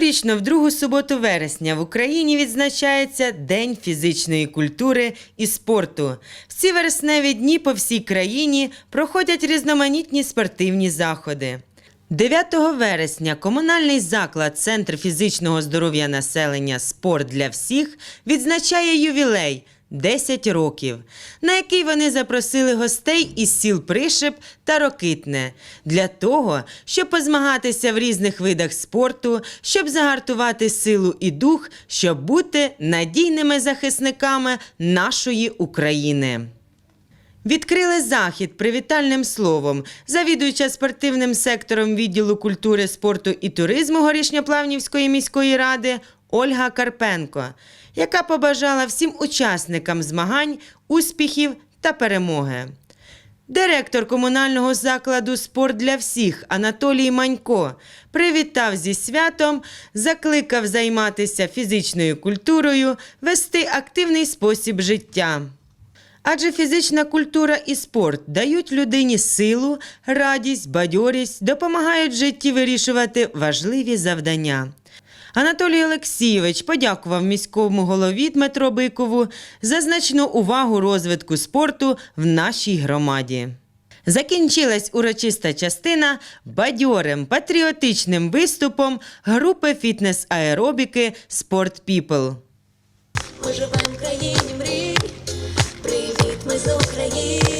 Щорічно в другу суботу вересня в Україні відзначається День фізичної культури і спорту. В ці вересневі дні по всій країні проходять різноманітні спортивні заходи. 9 вересня комунальний заклад Центр фізичного здоров'я населення Спорт для всіх відзначає ювілей 10 років, на який вони запросили гостей із сіл Пришип та Рокитне для того, щоб позмагатися в різних видах спорту, щоб загартувати силу і дух, щоб бути надійними захисниками нашої України. Відкрили захід привітальним словом завідуюча спортивним сектором відділу культури, спорту і туризму Горішньоплавнівської міської ради Ольга Карпенко, яка побажала всім учасникам змагань успіхів та перемоги. Директор комунального закладу Спорт для всіх Анатолій Манько привітав зі святом, закликав займатися фізичною культурою, вести активний спосіб життя. Адже фізична культура і спорт дають людині силу, радість, бадьорість, допомагають житті вирішувати важливі завдання. Анатолій Олексійович подякував міському голові Дмитро Бикову за значну увагу розвитку спорту в нашій громаді. Закінчилась урочиста частина бадьорим патріотичним виступом групи фітнес-аеробіки Спорт Піпл. Ми живем в країні мрій. Привіт, ми з України.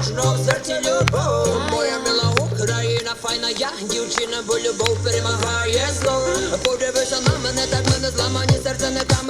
кожного в серці любов. Моя мила Україна, файна я, дівчина, бо любов перемагає зло. Подивися на мене, так мене зламані, серце не каменем,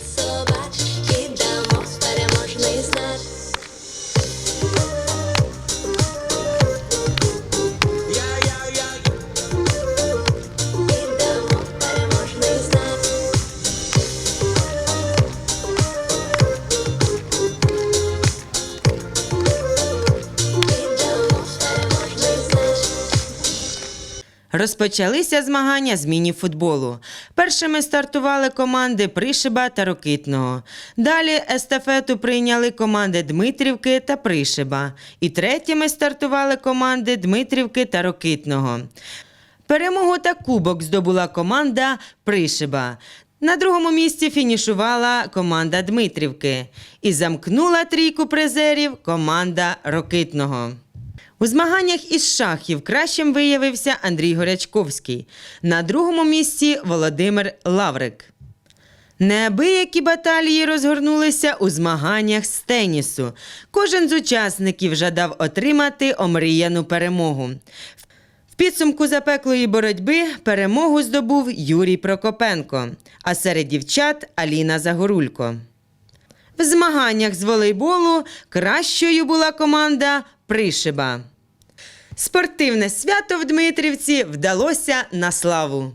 Розпочалися змагання з міні-футболу. Першими стартували команди Пришиба та Рокитного. Далі естафету прийняли команди Дмитрівки та Пришиба. І третіми стартували команди Дмитрівки та Рокитного. Перемогу та кубок здобула команда Пришиба. На другому місці фінішувала команда Дмитрівки. І замкнула трійку призерів команда Рокитного. У змаганнях із шахів кращим виявився Андрій Горячковський. На другому місці Володимир Лаврик. Неабиякі баталії розгорнулися у змаганнях з тенісу. Кожен з учасників жадав отримати омріяну перемогу. В підсумку запеклої боротьби перемогу здобув Юрій Прокопенко, а серед дівчат Аліна Загорулько. В змаганнях з волейболу кращою була команда Пришиба. Спортивне свято в Дмитрівці вдалося на славу.